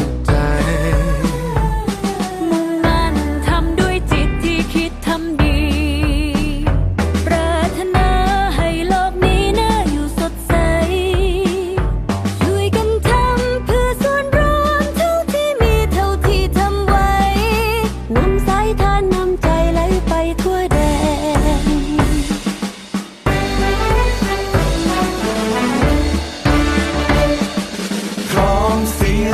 ุข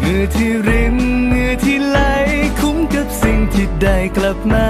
เหงื่อที่รินเหงื่อที่ไหลคุ้มกับสิ่งที่ได้กลับมา